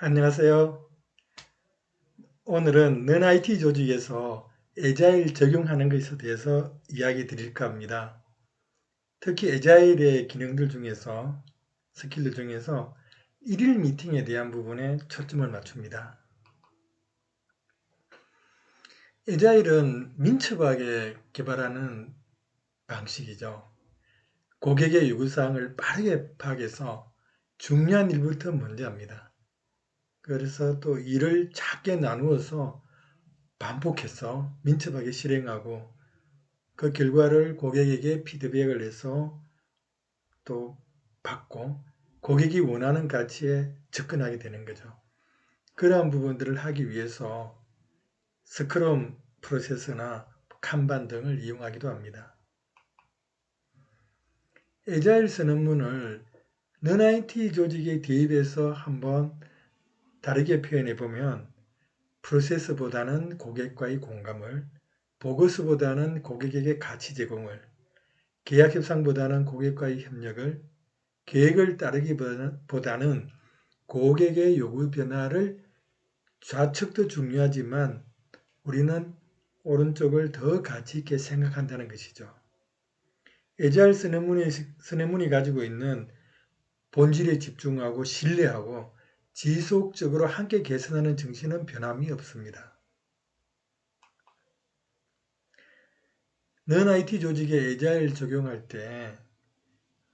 안녕하세요. 오늘은 넌 IT 조직에서 에자일 적용하는 것에 대해서 이야기 드릴까 합니다. 특히 에자일의 기능들 중에서 스킬들 중에서 1일 미팅에 대한 부분에 초점을 맞춥니다. 에자일은 민첩하게 개발하는 방식이죠. 고객의 요구사항을 빠르게 파악해서 중요한 일부터 먼저 합니다. 그래서 또 일을 작게 나누어서 반복해서 민첩하게 실행하고 그 결과를 고객에게 피드백을 해서 또 받고 고객이 원하는 가치에 접근하게 되는 거죠. 그러한 부분들을 하기 위해서 스크럼 프로세스나 칸반 등을 이용하기도 합니다. 에자일 선언문을 넌 IT 조직에 대입해서 한번 다르게 표현해 보면 프로세스보다는 고객과의 공감을, 보고서보다는 고객에게 가치 제공을, 계약 협상보다는 고객과의 협력을, 계획을 따르기보다는 고객의 요구 변화를 좌측도 중요하지만 우리는 오른쪽을 더 가치 있게 생각한다는 것이죠. 에자일 스네문이 가지고 있는 본질에 집중하고 신뢰하고 지속적으로 함께 개선하는 정신은 변함이 없습니다. 넌 IT 조직에 에자일 적용할 때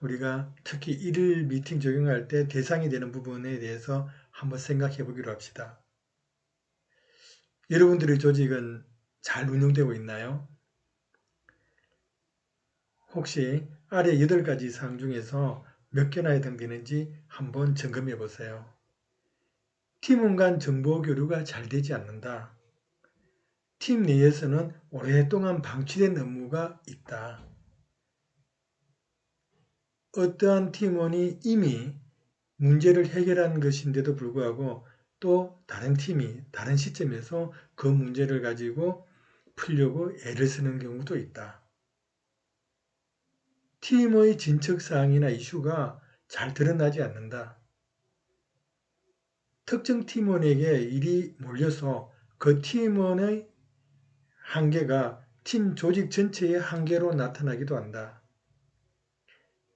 우리가 특히 일일 미팅 적용할 때 대상이 되는 부분에 대해서 한번 생각해 보기로 합시다. 여러분들의 조직은 잘 운영되고 있나요? 혹시 아래 8가지 사항 중에서 몇 개나 해당되는지 한번 점검해 보세요. 팀원 간 정보 교류가 잘 되지 않는다. 팀 내에서는 오랫동안 방치된 업무가 있다. 어떠한 팀원이 이미 문제를 해결한 것인데도 불구하고 또 다른 팀이 다른 시점에서 그 문제를 가지고 풀려고 애를 쓰는 경우도 있다. 팀의 진척 사항이나 이슈가 잘 드러나지 않는다. 특정 팀원에게 일이 몰려서 그 팀원의 한계가 팀 조직 전체의 한계로 나타나기도 한다.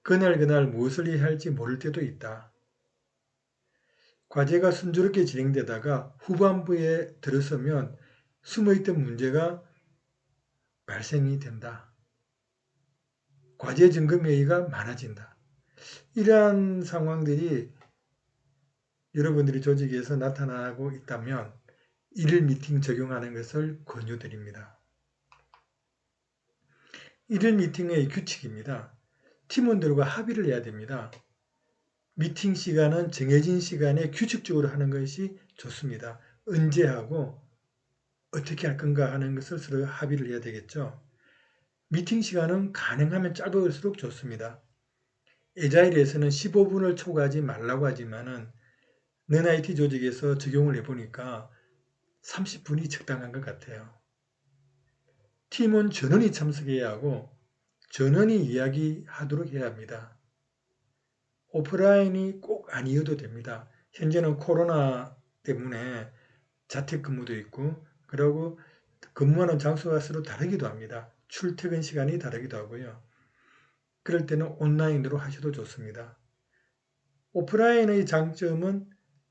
그날 그날 무엇을 해야 할지 모를 때도 있다. 과제가 순조롭게 진행되다가 후반부에 들어서면 숨어있던 문제가 발생이 된다. 과제 점검 회의가 많아진다. 이러한 상황들이 여러분들이 조직에서 나타나고 있다면 1일 미팅 적용하는 것을 권유드립니다. 1일 미팅의 규칙입니다. 팀원들과 합의를 해야 됩니다. 미팅 시간은 정해진 시간에 규칙적으로 하는 것이 좋습니다. 언제 하고 어떻게 할 건가 하는 것을 서로 합의를 해야 되겠죠. 미팅 시간은 가능하면 짧을수록 좋습니다. 에자일에서는 15분을 초과하지 말라고 하지만은 넌 IT 조직에서 적용을 해보니까 30분이 적당한 것 같아요. 팀은 전원이 참석해야 하고 전원이 이야기하도록 해야 합니다. 오프라인이 꼭 아니어도 됩니다. 현재는 코로나 때문에 자택근무도 있고 그리고 근무하는 장소가 서로 다르기도 합니다. 출퇴근 시간이 다르기도 하고요. 그럴 때는 온라인으로 하셔도 좋습니다. 오프라인의 장점은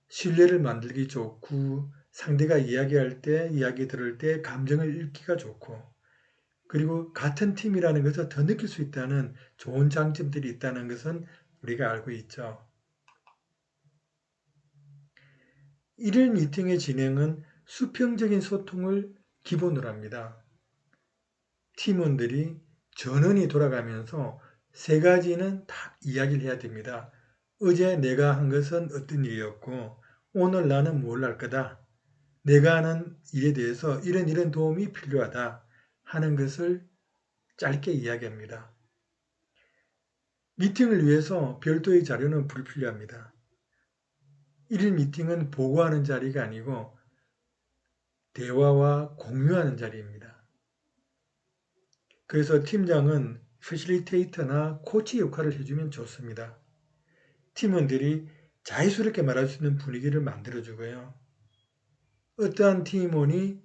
신뢰를 만들기 좋고 상대가 이야기할 때 이야기 들을 때 감정을 읽기가 좋고 그리고 같은 팀이라는 것을 더 느낄 수 있다는 좋은 장점들이 있다는 것은 우리가 알고 있죠. 일일 미팅의 진행은 수평적인 소통을 기본으로 합니다. 팀원들이 전원이 돌아가면서 세 가지는 다 이야기를 해야 됩니다. 어제 내가 한 것은 어떤 일이었고 오늘 나는 뭘 할 거다. 내가 하는 일에 대해서 이런 이런 도움이 필요하다 하는 것을 짧게 이야기합니다. 미팅을 위해서 별도의 자료는 불필요합니다. 1일 미팅은 보고하는 자리가 아니고 대화와 공유하는 자리입니다. 그래서 팀장은 패실리테이터나 코치 역할을 해주면 좋습니다. 팀원들이 자유스럽게 말할 수 있는 분위기를 만들어주고요. 어떠한 팀원이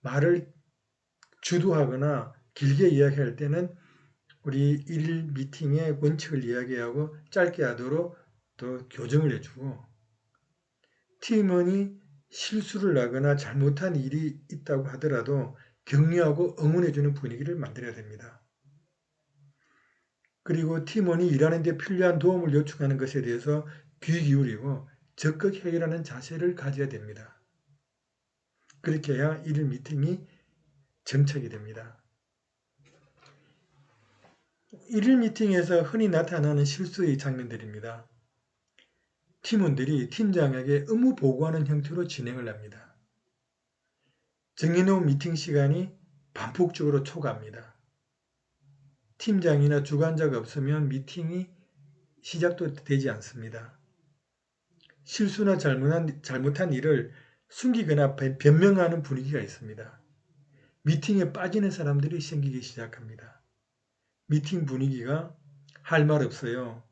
말을 주도하거나 길게 이야기할 때는 우리 일 미팅의 원칙을 이야기하고 짧게 하도록 또 교정을 해주고 팀원이 실수를 하거나 잘못한 일이 있다고 하더라도 격려하고 응원해주는 분위기를 만들어야 됩니다. 그리고 팀원이 일하는 데 필요한 도움을 요청하는 것에 대해서 귀 기울이고 적극 해결하는 자세를 가져야 됩니다. 그렇게 해야 일일 미팅이 정착이 됩니다. 일일 미팅에서 흔히 나타나는 실수의 장면들입니다. 팀원들이 팀장에게 업무 보고하는 형태로 진행을 합니다. 정해놓은 미팅 시간이 반복적으로 초과합니다. 팀장이나 주관자가 없으면 미팅이 시작도 되지 않습니다. 실수나 잘못한, 잘못한 일을 숨기거나 변명하는 분위기가 있습니다. 미팅에 빠지는 사람들이 생기기 시작합니다. 미팅 분위기가 할 말 없어요.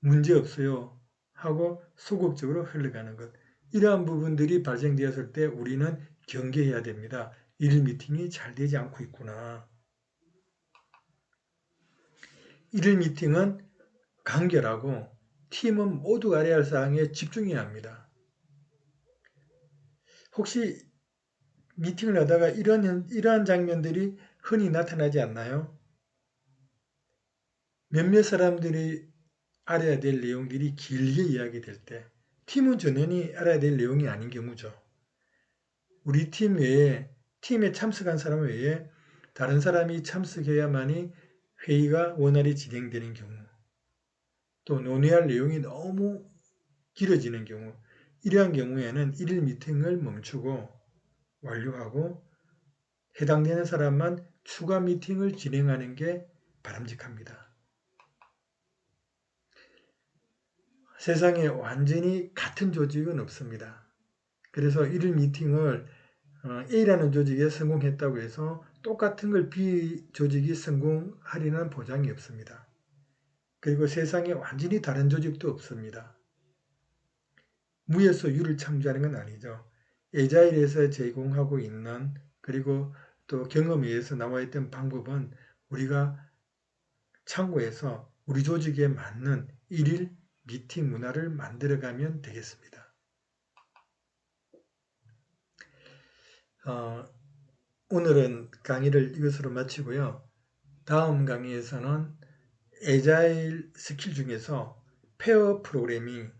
문제 없어요. 하고 소극적으로 흘러가는 것. 이러한 부분들이 발생되었을 때 우리는 경계해야 됩니다. 일 미팅이 잘 되지 않고 있구나. 일일 미팅은 간결하고 팀은 모두 알아야 할 사항에 집중해야 합니다. 혹시 미팅을 하다가 이런, 이러한 장면들이 흔히 나타나지 않나요? 몇몇 사람들이 알아야 될 내용들이 길게 이야기될 때 팀은 전연히 알아야 될 내용이 아닌 경우죠. 우리 팀 외에 팀에 참석한 사람 외에 다른 사람이 참석해야만이 회의가 원활히 진행되는 경우 또 논의할 내용이 너무 길어지는 경우 이러한 경우에는 1일 미팅을 멈추고 완료하고 해당되는 사람만 추가 미팅을 진행하는 게 바람직합니다. 세상에 완전히 같은 조직은 없습니다. 그래서 1일 미팅을 어, A라는 조직에 성공했다고 해서 똑같은 걸 B 조직이 성공하리는 보장이 없습니다. 그리고 세상에 완전히 다른 조직도 없습니다. 무에서 유를 창조하는 건 아니죠. 에자일에서 제공하고 있는 그리고 또 경험에 의해서 나와 있던 방법은 우리가 참고해서 우리 조직에 맞는 일일 미팅 문화를 만들어가면 되겠습니다. 어, 오늘은 강의를 이것으로 마치고요. 다음 강의에서는 에자일 스킬 중에서 페어 프로그래밍,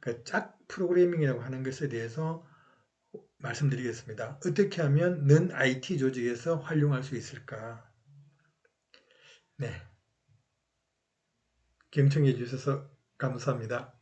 그짝 프로그래밍이라고 하는 것에 대해서 말씀드리겠습니다. 어떻게 하면 는 IT 조직에서 활용할 수 있을까? 네. 경청해 주셔서 감사합니다.